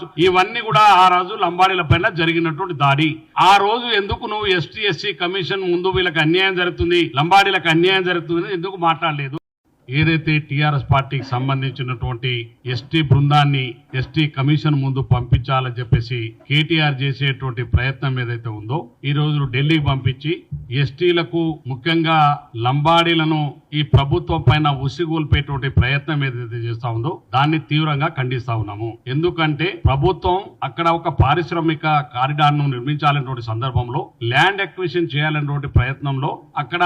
కావచ్చు ఇవన్నీ కూడా ఆ రోజు లంబాడీల పైన జరిగినటువంటి దాడి. ఆ రోజు ఎందుకు నువ్వు ఎస్టీ ఎస్సీ కమిషన్ ముందు వీళ్ళకి అన్యాయం జరుగుతుంది లంబాడీలకు అన్యాయం జరుగుతుంది ఎందుకు మాట్లాడలేదు? ఏదైతే టీఆర్ఎస్ పార్టీకి సంబంధించినటువంటి ఎస్టీ బృందాన్ని ఎస్టీ కమిషన్ ముందు పంపించాలని చెప్పేసి కేటీఆర్ చేసేటువంటి ప్రయత్నం ఏదైతే ఉందో ఈ రోజు ఢిల్లీకి పంపించి ఎస్టీలకు ముఖ్యంగా లంబాడీలను ఈ ప్రభుత్వం పైన ఉసిగోల్పేటువంటి ప్రయత్నం ఏదైతే చేస్తా ఉందో దాన్ని తీవ్రంగా ఖండిస్తా ఉన్నాము. ఎందుకంటే ప్రభుత్వం అక్కడ ఒక పారిశ్రామిక కారిడార్ను నిర్మించాలనేటువంటి సందర్భంలో ల్యాండ్ అక్విజిషన్ చేయాలనేటువంటి ప్రయత్నంలో అక్కడ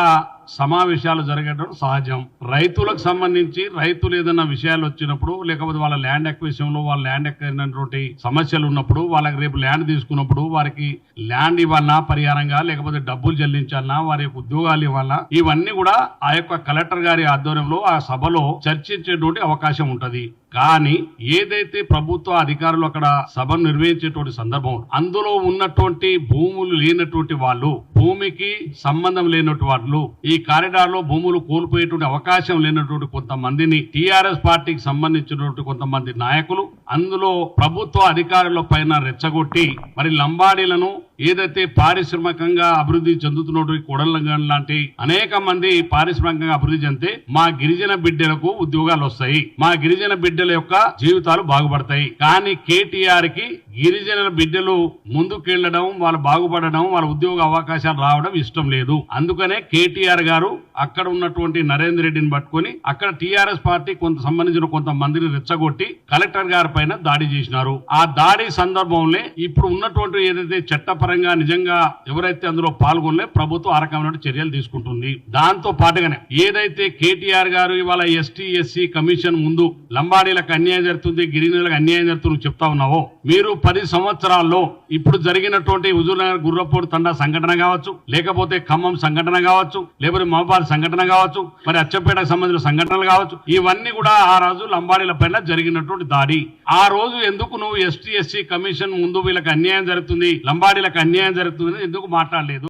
సమావేశాలు జరగడం సహజం. రైతులకు సంబంధించి రైతులు ఏదైనా విషయాలు వచ్చినప్పుడు లేకపోతే వాళ్ళ ల్యాండ్ అక్విజిషన్ వాళ్ళ ల్యాండ్ ఎక్కినటువంటి సమస్యలు ఉన్నప్పుడు వాళ్ళకి రేపు ల్యాండ్ తీసుకున్నప్పుడు వారికి ల్యాండ్ ఇవ్వాలన్నా పరిహారంగా లేకపోతే డబ్బులు చెల్లించాలన్నా వారి యొక్క ఉద్యోగాలు ఇవ్వాలన్నా ఇవన్నీ కూడా ఆ యొక్క కలెక్టర్ గారి ఆధ్వర్యంలో ఆ సభలో చర్చించేటువంటి అవకాశం ఉంటుంది. కానీ ఏదైతే ప్రభుత్వ అధికారులు అక్కడ సభను నిర్వహించేటువంటి సందర్భం అందులో ఉన్నటువంటి భూములు లేనటువంటి వాళ్ళు భూమికి సంబంధం లేనటువంటి వాళ్ళు ఈ కారిడార్లో భూములు కోల్పోయేటువంటి అవకాశం లేనటువంటి కొంతమందిని టీఆర్ఎస్ పార్టీకి సంబంధించినటువంటి కొంతమంది నాయకులు అందులో ప్రభుత్వ అధికారుల పైన రెచ్చగొట్టి మరి లంబాడీలను ఏదైతే పారిశ్రామికంగా అభివృద్ధి చెందుతున్నటువంటి కొడలంగన్ లాంటి అనేక మంది పారిశ్రామికంగా అభివృద్ధి చెందితే మా గిరిజన బిడ్డలకు ఉద్యోగాలు వస్తాయి. మా గిరిజన బిడ్డల యొక్క జీవితాలు బాగుపడతాయి. కానీ కేటీఆర్కి గిరిజన బిడ్డలు ముందుకెళ్ళడం వాళ్ళు బాగుపడడం వాళ్ళ ఉద్యోగ అవకాశాలు రావడం ఇష్టం లేదు. అందుకనే కేటీఆర్ గారు అక్కడ ఉన్నటువంటి నరేందర్ రెడ్డిని పట్టుకొని అక్కడ టీఆర్ఎస్ పార్టీ కొంత సంబంధించిన కొంతమందిని రెచ్చగొట్టి కలెక్టర్ గారి పైన దాడి చేసినారు. ఆ దాడి సందర్భంలో ఇప్పుడు ఉన్నటువంటి ఏదైతే చట్టపరంగా నిజంగా ఎవరైతే అందులో పాల్గొనలే ప్రభుత్వం ఆ రకమైన చర్యలు తీసుకుంటుంది. దాంతో పాటుగానే ఏదైతే కేటీఆర్ గారు ఇవాళ ఎస్టీ ఎస్సీ కమిషన్ ముందు లంబాడీలకు అన్యాయం జరుగుతుంది గిరిజనులకు అన్యాయం జరుగుతుంది చెప్తా ఉన్నావో మీరు పది సంవత్సరాల్లో ఇప్పుడు జరిగినటువంటి హుజూర్నగర్ గుర్రపూడి తండా సంఘటన కావచ్చు లేకపోతే ఖమ్మం సంఘటన కావచ్చు లేకపోతే మహబాద్ సంఘటన కావచ్చు మరి అచ్చంపేటకు సంబంధించిన సంఘటనలు కావచ్చు ఇవన్నీ కూడా ఆ రోజు లంబాడీల పైన జరిగినటువంటి దాడి. ఆ రోజు ఎందుకు నువ్వు ఎస్టీ ఎస్సీ కమిషన్ ముందు వీళ్ళకి అన్యాయం జరుగుతుంది లంబాడీలకు అన్యాయం జరుగుతుందని ఎందుకు మాట్లాడలేదు?